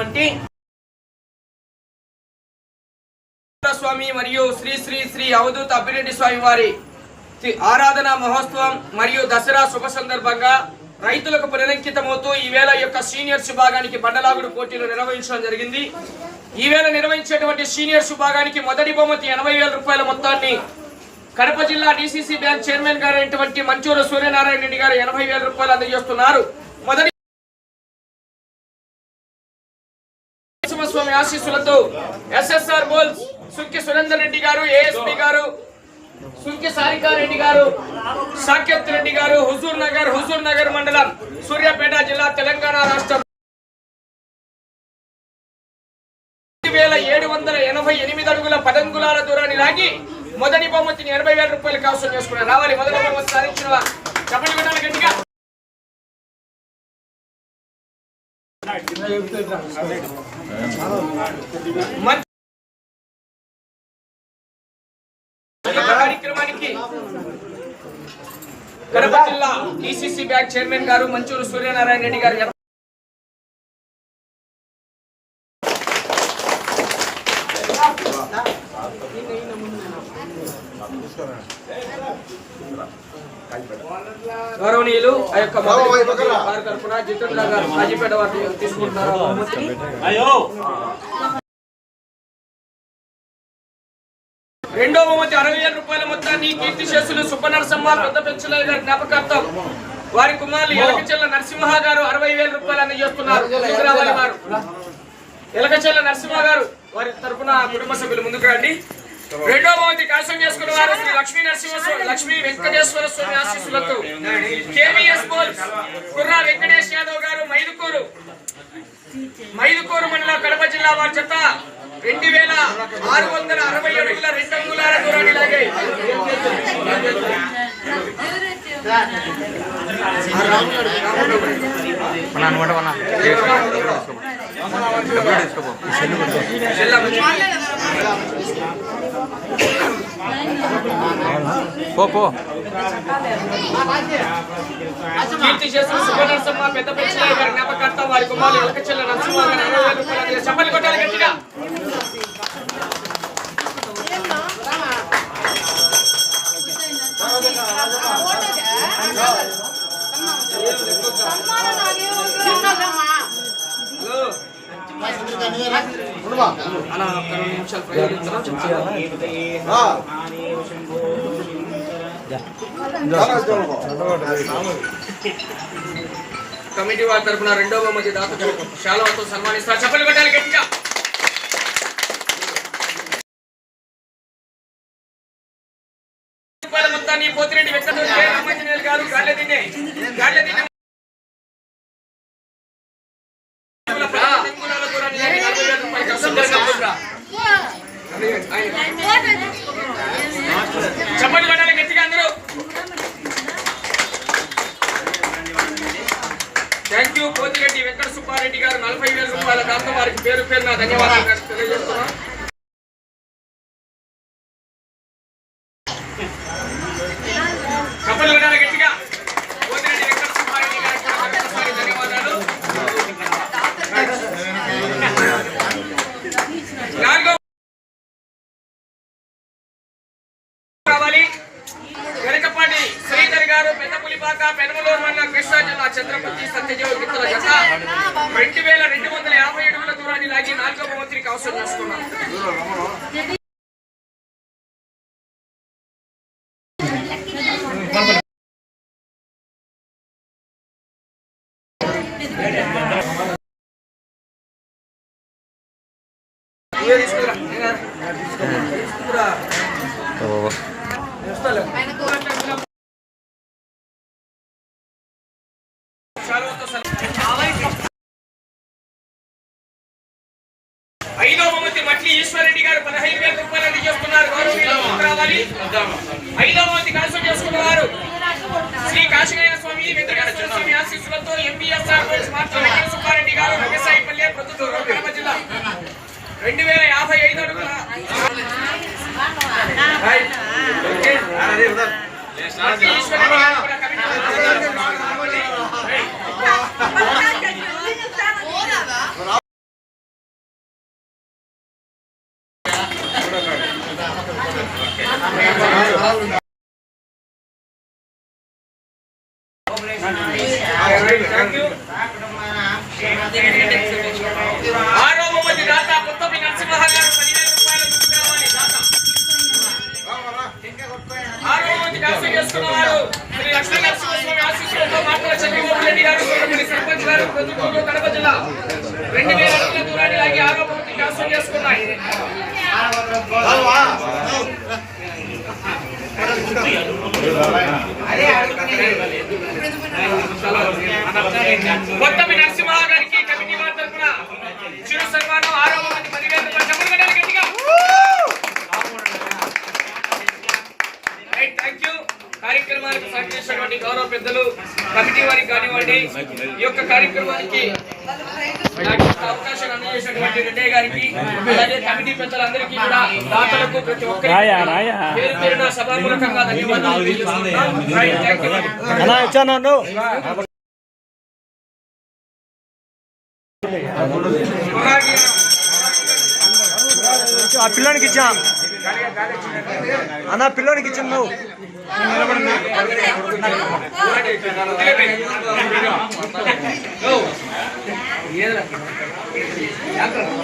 ఉన్నటువంటి స్వామి మరియు శ్రీ శ్రీ శ్రీ అవధూత అభిరెడ్డి స్వామి వారి ఆరాధన మహోత్సవం మరియు దసరా శుభ సందర్భంగా రైతులకు పునరంకితమవుతూ ఈవేళ యొక్క సీనియర్స్ విభాగానికి బండలాగుడు పోటీలు నిర్వహించడం జరిగింది. ఈవేళ నిర్వహించేటువంటి సీనియర్స్ విభాగానికి మొదటి బహుమతి ఎనభై వేల రూపాయల మొత్తాన్ని కడప జిల్లా డిసిసి బ్యాంక్ చైర్మన్ గారు అయినటువంటి మంచూరు సూర్యనారాయణ రెడ్డి గారు ఎనభై వేల రూపాయలు అందజేస్తున్నారు. మొదటి నరసింహస్వామి ఆశీస్సులతో ఎస్ఎస్ఆర్ బోల్స్ సుంకి సురేందర్ రెడ్డి గారు ఏఎస్పి గారు సుంకి సారికారెడ్డి గారు సాకేత్ రెడ్డి గారు హుజూర్ నగర్ హుజూర్ నగర్ మండలం సూర్యాపేట జిల్లా తెలంగాణ రాష్ట్రం. వేల ఏడు వందల ఎనభై ఎనిమిది అడుగుల పదంగులాల దూరాన్ని లాగి మొదటి బహుమతిని ఎనభై వేల రూపాయలు కావసం చేసుకున్నారు. రావాలి. మొదటి బహుమతి సాధించిన చెప్పండి కొట్టాలి గట్టిగా. మంచి కార్యక్రమానికి కడప జిల్లా డిసిసి బ్యాంక్ చైర్మన్ గారు మంచూరు సూర్యనారాయణ రెడ్డి గారు గౌరవనీయులు ఆ యొక్క వారి తరఫున జితేంద్ర గారు కాజీపేట వారు తీసుకుంటారు ఆ బహుమతిని. రెండో బహుమతి అరవై వేల రూపాయల మొత్తాన్ని కీర్తి చేసులు సుబ్బనరసమ్మ పెద్ద పెంచలయ్య గారి జ్ఞాపకార్థం. వారి కుమారులు ఎలకచెల్ల నరసింహ గారు అరవై వేల రూపాయలు అందజేస్తున్నారు. వారు ఎలకచెల్ల నరసింహ గారు వారి తరపున కుటుంబ సభ్యులు ముందుకు రండి. రెండో బహుమతి కైవసం చేసుకున్న వారు శ్రీ లక్ష్మీ నరసింహ స్వామి లక్ష్మీ వెంకటేశ్వర స్వామి ఆశీస్సులతో కేవీఎస్ కుర్రా వెంకటేష్ యాదవ్ గారు మైదుకూరు మైదుకూరు మండల కడప జిల్లా వారి చెత్త రెండు వేల ఆరు వందల అరవై అడుగుల రెండు అంగుళాల దూరాన్ని లాగే. అనమాట పో పో. కీర్తి చేసిన సుబ్బనరసమ్మ పెద్ద పెంచలయ్య జ్ఞాపకార్థం వారి కుమారులు ఎలకచెల్ల నరసింహ గారు అరవై వేల రూపాయలు కొట్టాలి గట్టిగా. కమిటీ వారి తరఫున రెండో బహుమతి దాత శాలవతో సన్మానిస్తారు చెప్పలు పెట్టాలి గట్టిగా. మొత్తాన్ని పోతిరెడ్డి వెంకటేశ్వర గారు గాళ్ళ తినే గాళ్ళ తినే అంగుళాల దూరాన్ని లాగి నలభై వేల రూపాయలు వసూలు చేశారు. చెప్పండి కొట్టాలి గట్టిగా అందరూ. Thank you Pothireddy Venkata Subbareddy garu. నలభై వేల రూపాయల దాంతో వారికి పేరు పేరున ధన్యవాదాలు తెలియజేస్తున్నాం కప్పలు కొట్టాలి గట్టిగా పోతిరెడ్డి వెంకట సుబ్బారెడ్డి గారికి కూడా మరొకసారి ధన్యవాదాలు నాలుగో కావాలి వెనకపాటి శ్రీధర్ గారు పెద్దపులిపాక పెనమలూరు మండల కృష్ణా జిల్లా ఛత్రపతి సత్యదేవ మిత్రుల జత రెండు వేల రెండు వందల యాభై అడుగుల దూరాన్ని లాగి నాలుగో బహుమతికి అవసరం చేసుకున్నాం తీసుకురా. ఐదో బహుమతి మట్లి ఈశ్వరరెడ్డి గారు పదహైదు వేల రూపాయలు అందజేస్తున్నారు రావాలి. ఐదవ బహుమతి కలసం చేసుకున్నవారు శ్రీ కాశీనారాయణ స్వామి వెంకటేశ్వర స్వామి ఆశీస్సులతో ఎంపీఎస్ఆర్ సుబ్బారెడ్డి గారు ఆరో మంది దాత కొత్త నరసింహ గారు పదివేల రూపాయలు ముందుకు రావాలి దాత ఆరో మంది దాత చేస్తున్నారు శ్రీ లక్ష్మీ నరసింహస్వామి ఆశీస్సులతో మాట్లాడ చంద్రబాబు రెడ్డి గారు సర్పంచ్ గారు ప్రతికూలు కడప జిల్లా రెండు వేల అడుగుల దూరాన్ని లాగి ఆరో మంది దాసం చేసుకున్నాయి అదే అడుగుతుంది కొత్తమి నరసింహ గారికి కమిటీ వారి తరఫున చిరు సన్మానం ఆరో బహుమతి పదివేల రూపాయలు డబ్బులు గట్టిగా. థ్యాంక్ యూ కార్యక్రమానికి సహకరించినటువంటి గౌరవ పెద్దలు కమిటీ వారికి కానివ్వండి. ఈ యొక్క కార్యక్రమానికి నాకు ఈ అవకాశం అందజేసినటువంటి రెడ్డి గారికి అలాగే కమిటీ పెద్దలందరికీ కూడా దాతలకు ప్రతి ఒక్కరికి పేరు పేరున సభామూలకంగా ధన్యవాదాలు తెలియజేస్తున్నాం. రైట్ థ్యాంక్ యూ ఆ పిల్లోనికి ఇచ్చా. అన్న పిల్లోనికి ఇచ్చాను నువ్వు. piedra. Ya, pero no